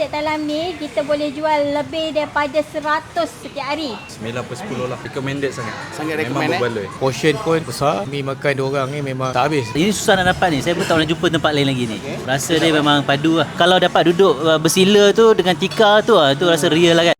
set talam ni kita boleh jual lebih daripada 100 setiap hari. 9 per 10 lah. Recommended sangat. Sangat Memang recommend, eh? berbaloi. Portion pun besar Mi makan dua orang ni memang tak habis Ini susah nak dapat ni. Saya pun tak pernah jumpa tempat lain lagi ni. Rasa dia memang padu lah. Kalau dapat duduk uh, bersila tu dengan tikar tu lah, tu rasa real lah kan.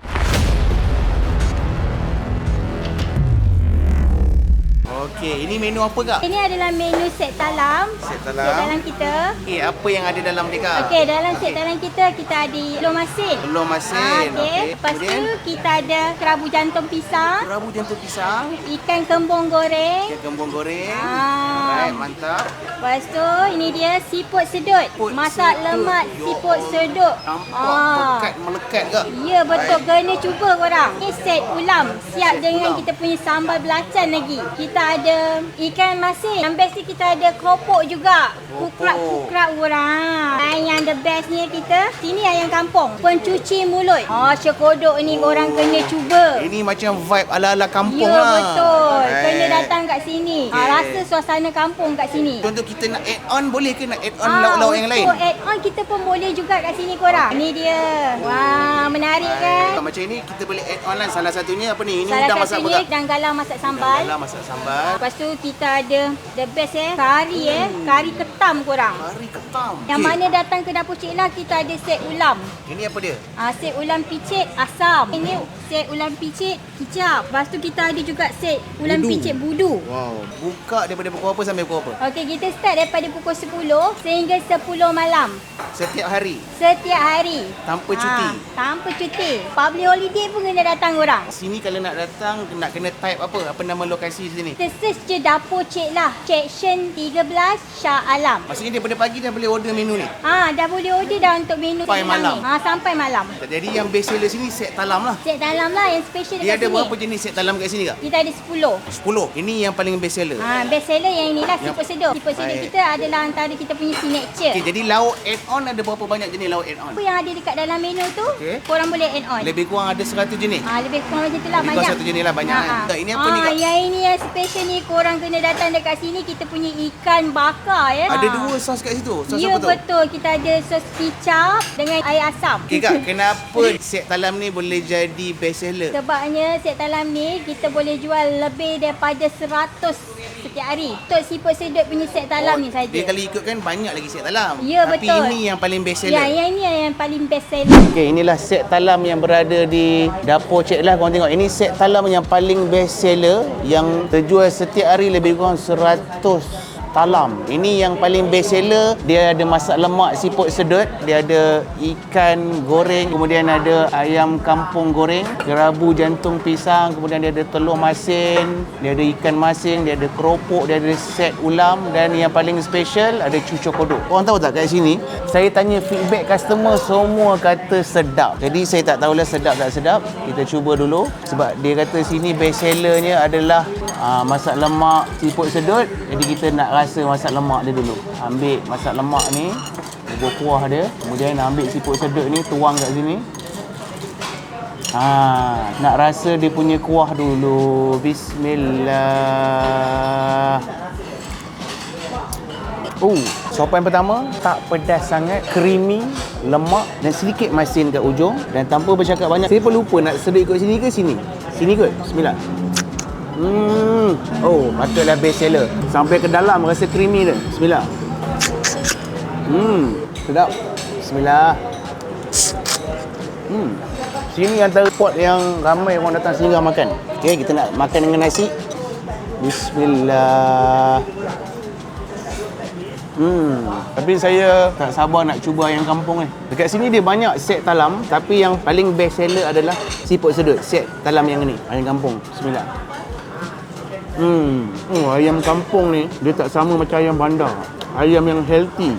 Okey, ini menu apa kak? Ini adalah menu set talam. Set talam. Set talam kita. Okey, apa yang ada dalam dia kak? Okey, dalam set talam kita kita ada telur masin. Telur masin. Ah, Okey. Okey. Lepas tu Kemudian? kita ada kerabu jantung pisang, Kerabu jantung pisang, ikan kembung goreng. ikan gembung goreng. Ah. Alright, mantap. Lepas tu ini dia siput sedut. Siput Masak sedut. lemak Ya siput sedut. Nampak pekat melekat kak. Ya betul kena cuba korang. Ni set ulam siap Set dengan ulam. kita punya sambal belacan lagi. Kita ada ikan masin. Yang best ni kita ada keropok juga. Kukrak-kukrak korang. Dan yang the bestnya kita sini ayam kampung. Pencuci mulut. Oh syekodok ni korang kena cuba. Ini macam vibe ala-ala kampung Ya lah. betul. Alright. Kena datang kat sini. Okay. Ah, rasa suasana kampung kat sini. Contoh kita nak add on boleh ke nak add on Ah, lauk-lauk yang lain? Untuk add on kita pun boleh juga kat sini korang. Ni dia. Wah, menarik kan? Kalau macam ini kita boleh add on lah salah satunya apa ni? Ini Salah udang masak apa satunya kak? dan galang masak sambal. Dalam masak sambal. Lepas tu kita ada the best eh, kari eh, kari ketam korang. Kari ketam. Yang Okey. mana datang ke dapur Cik Lah kita ada set ulam. Ini apa dia? Ah, set ulam picit asam. Ini set ulam picit kicap. Lepas tu kita ada juga set ulam Budu. picit budu. Wow. Buka daripada pukul apa sampai pukul apa? Okey, kita start daripada pukul 10 sehingga 10 malam. Setiap hari. Setiap hari. Tanpa cuti. Ah, tanpa cuti. Public holiday pun kena datang orang. Sini kalau nak datang nak kena type apa? Apa nama lokasi sini? Kita search je dapur Cik Lah. Section 13 Shah Alam. Maksudnya daripada pagi dah boleh order menu ni. Ah, dah boleh order dah untuk menu Sampai malam. Ni. Ah, sampai malam. Jadi yang best seller sini set talam lah. Set dalam lah yang special Dia dekat ada sini. berapa jenis set talam kat sini kak? Kita ada 10. 10. Ini yang paling best seller. Ah, best seller yang inilah Yang- siput sedut. Siput Baik. kita adalah antara kita punya signature. Okey, jadi lauk add on ada berapa banyak jenis lauk add on? Apa yang ada dekat dalam menu tu, Okey. korang boleh add on. Lebih kurang ada 100 jenis. Ah, lebih kurang macam tu lah Lebih banyak. kurang satu jenis lah, banyak, Ah, kan? ah. Tak, ini apa ni, ah, Kak? Yang ini yang special ni korang kena datang dekat sini kita punya ikan bakar ya. Ada dua sos kat situ. Sos Ya apa tu? betul kita ada sos kicap dengan air asam. Okey kak, kenapa set talam ni boleh jadi best seller? Sebabnya set talam ni kita boleh jual lebih daripada 100 setiap hari. Untuk siput sedut punya set talam ni saja. Oh, Dia kalau ikutkan banyak lagi set talam. Ya, Tapi betul. ini yang paling best Ya, seller. yang ini yang paling best seller. Okey, inilah set talam yang berada di dapur Cik Lah. Korang tengok, ini set talam yang paling best seller yang terjual setiap hari lebih kurang 100 talam. Ini yang paling best seller. Dia ada masak lemak siput sedut, dia ada ikan goreng, kemudian ada ayam kampung goreng, kerabu jantung pisang, kemudian dia ada telur masin, dia ada ikan masin, dia ada keropok, dia ada set ulam dan yang paling special ada cucuk kodok. Korang tahu tak kat sini, saya tanya feedback customer semua kata sedap. Jadi saya tak tahulah sedap tak sedap. Kita cuba dulu sebab dia kata sini best sellernya adalah uh, masak lemak siput sedut. Jadi kita nak rasa masak lemak dia dulu. Ambil masak lemak ni, bubuh kuah dia, kemudian ambil siput sedut ni tuang kat sini. Ha, nak rasa dia punya kuah dulu. Bismillah. Oh, sopan pertama tak pedas sangat, creamy, lemak dan sedikit masin kat ujung dan tanpa bercakap banyak. Saya pun lupa nak sedut ikut sini ke sini. Sini kot. Bismillah. Hmm. Oh, patutlah best seller. Sampai ke dalam rasa creamy dia. Bismillah. Hmm, sedap. Bismillah. Hmm. Sini antara spot yang ramai orang datang singgah makan. Okey, kita nak makan dengan nasi. Bismillah. Hmm, tapi saya tak sabar nak cuba ayam kampung ni. Dekat sini dia banyak set talam, tapi yang paling best seller adalah siput sedut. Set talam yang ni, ayam kampung. Bismillah. Hmm, oh, ayam kampung ni dia tak sama macam ayam bandar. Ayam yang healthy.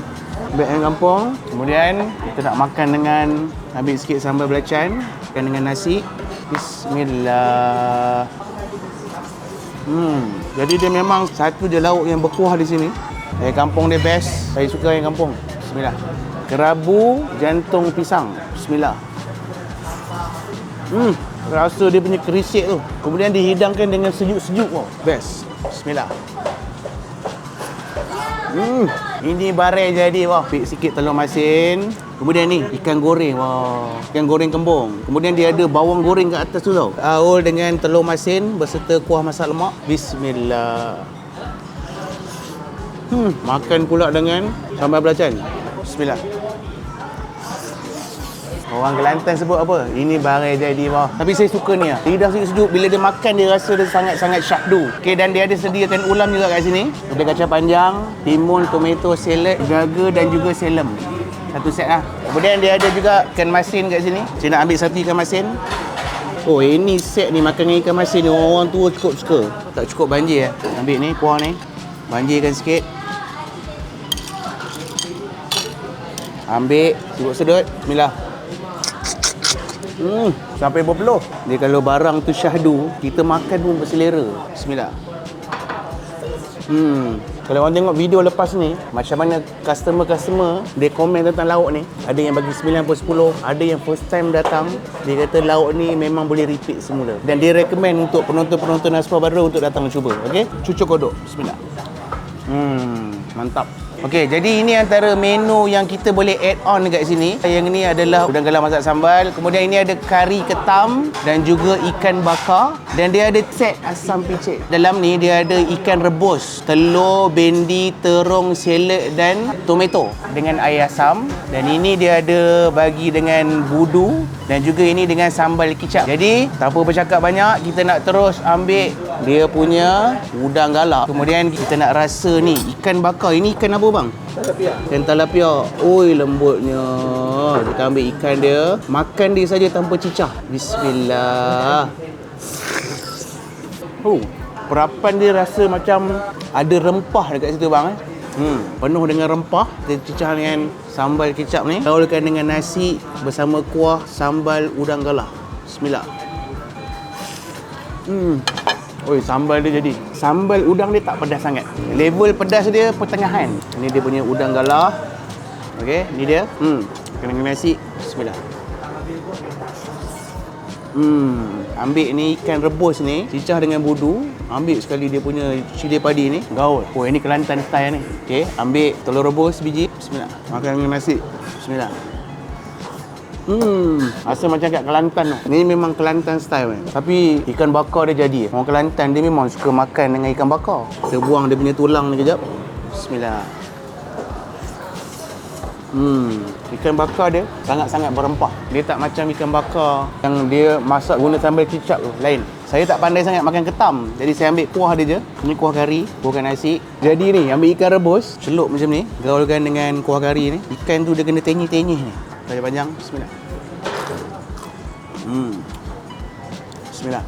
Ambil ayam kampung, kemudian kita nak makan dengan ambil sikit sambal belacan, makan dengan nasi. Bismillah. Hmm, jadi dia memang satu je lauk yang berkuah di sini. Ayam kampung dia best. Saya suka ayam kampung. Bismillah. Kerabu jantung pisang. Bismillah. Hmm, rasa dia punya kerisik tu. Kemudian dihidangkan dengan sejuk-sejuk tu. Best. Bismillah. Hmm, ini barai jadi wah. Pik sikit telur masin. Kemudian ni ikan goreng. Wah, ikan goreng kembung. Kemudian dia ada bawang goreng kat atas tu tau. Aul dengan telur masin berserta kuah masak lemak. Bismillah. Hmm, makan pula dengan sambal belacan. Bismillah. Orang Kelantan sebut apa? Ini barang jadi bawah. Tapi saya suka ni lah. Lidah sejuk-sejuk. Bila dia makan, dia rasa dia sangat-sangat syakdu. Okay, dan dia ada sediakan ulam juga kat sini. Ada kacang panjang, timun, tomato, salad, gaga dan juga selem. Satu set lah. Kemudian dia ada juga ikan masin kat sini. Saya nak ambil satu ikan masin. Oh, ini set ni makan dengan ikan masin ni. Orang tua cukup suka. Tak cukup banjir eh. Ambil ni, kuah ni. Banjirkan sikit. Ambil, cukup sedut. Bismillah. Hmm, sampai berpeluh. Dia kalau barang tu syahdu, kita makan pun berselera. Bismillah. Hmm, kalau orang tengok video lepas ni, macam mana customer-customer dia komen tentang lauk ni. Ada yang bagi 9 per 10, ada yang first time datang, dia kata lauk ni memang boleh repeat semula. Dan dia recommend untuk penonton-penonton Aspa baru untuk datang cuba. Okey? Cucuk kodok. Bismillah. Hmm, mantap. Okey, jadi ini antara menu yang kita boleh add on dekat sini. Yang ini adalah udang galah masak sambal. Kemudian ini ada kari ketam dan juga ikan bakar. Dan dia ada set asam picit. Dalam ni dia ada ikan rebus, telur, bendi, terung, seled dan tomato dengan air asam. Dan ini dia ada bagi dengan budu dan juga ini dengan sambal kicap. Jadi, tak apa bercakap banyak, kita nak terus ambil dia punya udang galah. Kemudian kita nak rasa ni ikan bakar. Ini ikan apa bang? Talapia. Ikan talapia. Oi lembutnya. Kita ambil ikan dia, makan dia saja tanpa cicah. Bismillah. Oh, perapan dia rasa macam ada rempah dekat situ bang eh. Hmm, penuh dengan rempah. Dia cicah dengan sambal kicap ni. Gaulkan dengan nasi bersama kuah sambal udang galah. Bismillah. Hmm. Oi, sambal dia jadi. Sambal udang dia tak pedas sangat. Level pedas dia pertengahan. Ini dia punya udang galah. Okey, ni dia. Hmm. Kena dengan nasi. Bismillah. Hmm, ambil ni ikan rebus ni, cicah dengan budu, ambil sekali dia punya cili padi ni, gaul. Oh, ini Kelantan style ni. Okey, ambil telur rebus biji. Bismillah. Makan dengan nasi. Bismillah. Hmm, rasa macam kat Kelantan tu. Ni memang Kelantan style ni. Tapi ikan bakar dia jadi. Orang Kelantan dia memang suka makan dengan ikan bakar. Kita buang dia punya tulang ni kejap. Bismillah. Hmm, ikan bakar dia sangat-sangat berempah. Dia tak macam ikan bakar yang dia masak guna sambal kicap tu, lain. Saya tak pandai sangat makan ketam. Jadi saya ambil kuah dia je. Ini kuah kari, bukan nasi. Jadi ni, ambil ikan rebus, celup macam ni, gaulkan dengan kuah kari ni. Ikan tu dia kena tenyih-tenyih ni. Panjang-panjang, bismillah. Hmm. Bismillah.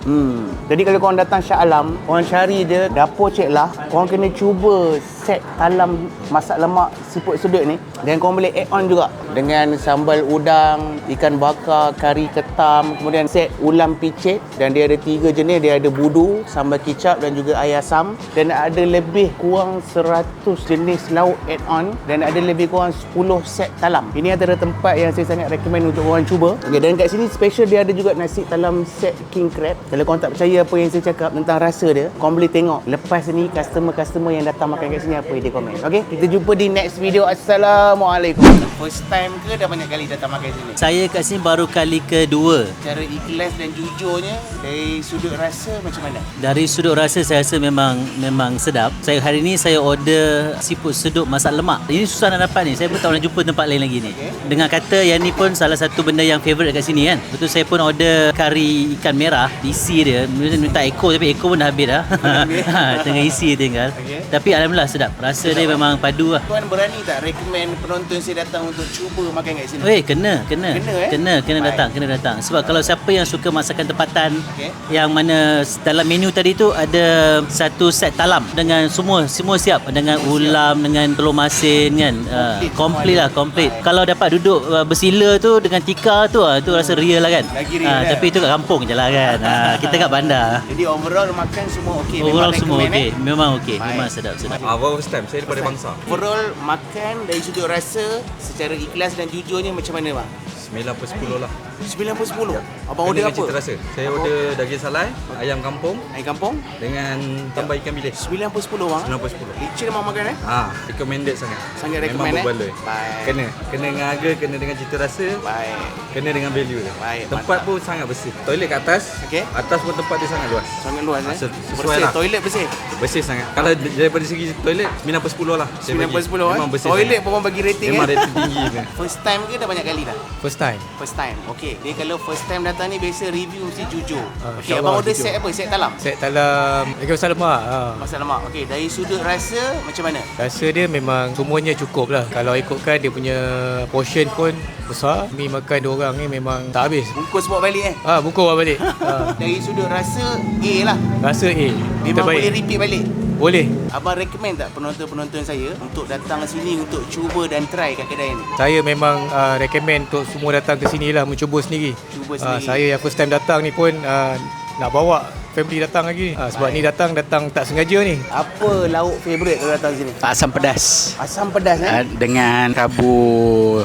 Hmm. Jadi kalau korang datang Shah Alam, korang cari dia dapur Cik Lah, korang kena cuba set talam masak lemak siput sedut ni dan korang boleh add on juga dengan sambal udang, ikan bakar, kari ketam, kemudian set ulam picit dan dia ada tiga jenis, dia ada budu, sambal kicap dan juga air asam dan ada lebih kurang 100 jenis lauk add on dan ada lebih kurang 10 set talam. Ini antara tempat yang saya sangat recommend untuk korang cuba. Okay, dan kat sini special dia ada juga nasi talam set king crab. Kalau korang tak percaya apa yang saya cakap tentang rasa dia, korang boleh tengok lepas ni customer-customer yang datang makan kat sini apa yang dia komen. Okay, kita jumpa di next video. Assalamualaikum. First time ke dah banyak kali datang makan sini? Saya kat sini baru kali kedua. Cara ikhlas dan jujurnya dari sudut rasa macam mana? Dari sudut rasa saya rasa memang memang sedap. Saya hari ni saya order siput sedut masak lemak. Ini susah nak dapat ni. Saya pun tak pernah jumpa tempat lain lagi ni. Okay. Dengan kata yang ni pun salah satu benda yang favourite kat sini kan. Betul saya pun order kari ikan merah, isi dia. Minta ekor tapi ekor pun dah habis dah. Tengah isi tinggal. Okay. Tapi alhamdulillah sedap. Rasa dia memang padu lah. Tuan berani tak recommend penonton saya datang untuk cuba makan kat sini? Eh kena kena Kena, eh? kena kena Baik. datang kena datang sebab kalau siapa yang suka masakan tempatan Okey. yang mana dalam menu tadi tu ada satu set talam dengan semua semua siap dengan ulam dengan telur masin kan Ah, Komplit komplit semua lah komplit Baik. kalau dapat duduk uh, bersila tu dengan tikar tu ah tu rasa real lah kan Lagi real, Ah, kan? tapi itu kat kampung je lah kan Ah, kita kat bandar Jadi overall makan semua okey. overall Memang semua okey eh? memang okey memang sedap sedap Ah, baru first time. Saya daripada bangsa. Overall makan dari sudut rasa secara ikhlas dan jujurnya macam mana bang? 9 per 10 lah. 9 per 10. Abang order apa? cita rasa. Saya order daging salai, ayam kampung Ayam kampung? dengan tambah ikan bilis. 9 per 10 bang. 9 per 10. Licin memang makan eh? Ah, recommended sangat. Sangat Memang recommend, eh? berbaloi. Baik. Kena, kena dengan harga, kena dengan cita rasa, Baik. kena dengan value dia. Baik, Tempat mantap. pun sangat bersih. Toilet kat atas. Okey. Atas pun tempat dia sangat luas. Sangat luas eh? Ah, se- sesuai bersih, lah. toilet bersih. Bersih sangat. Kalau daripada segi toilet 9 per 10 lah. saya 9 bagi. per 10 eh? Memang bersih. Toilet sangat. pun orang bagi rating Memang eh? rating tinggi. First time ke dah banyak kali dah? First time. First time. Okey. Dia kalau first time datang ni biasa review mesti jujur. Ah, Okey, insyaAllah abang order set apa? Set talam. Set dalam Lagi besar lemak ha. Masa lemak. Okey, dari sudut rasa macam mana? Rasa dia memang semuanya cukup lah Kalau ikutkan dia punya portion pun besar Mi makan dua orang ni memang tak habis Bungkus bawa balik eh. Ah, buku bawa balik ha. Dari sudut rasa A lah. Rasa A Memang terbaik. boleh repeat balik. Boleh Abang recommend tak penonton-penonton saya untuk datang ke sini untuk cuba dan try kat kedai ni? Saya memang uh, recommend untuk semua datang ke sini lah Mencuba sendiri Cuba Ah, sendiri. Saya yang first time datang ni pun uh, Nak bawa family datang lagi Ah, Sebab Baik. ni datang Datang tak sengaja ni Apa lauk favourite kalau datang sini? Asam pedas Asam pedas uh, eh? dengan kabu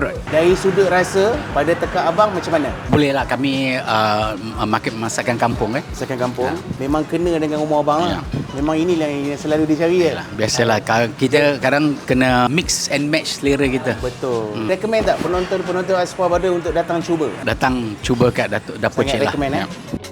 perut. Dari sudut rasa pada tekak abang macam mana? Boleh lah kami uh, makan masakan kampung eh. Masakan kampung Memang kena dengan rumah abang lah Ya. Memang inilah yang selalu dicari lah Biasalah ka- kita kadang kena mix and match selera kita. Betul hmm. Recommend tak penonton-penonton Aspar Bada untuk datang cuba? Datang cuba kat Datuk Dapur Cik lah. recommend eh? Ya.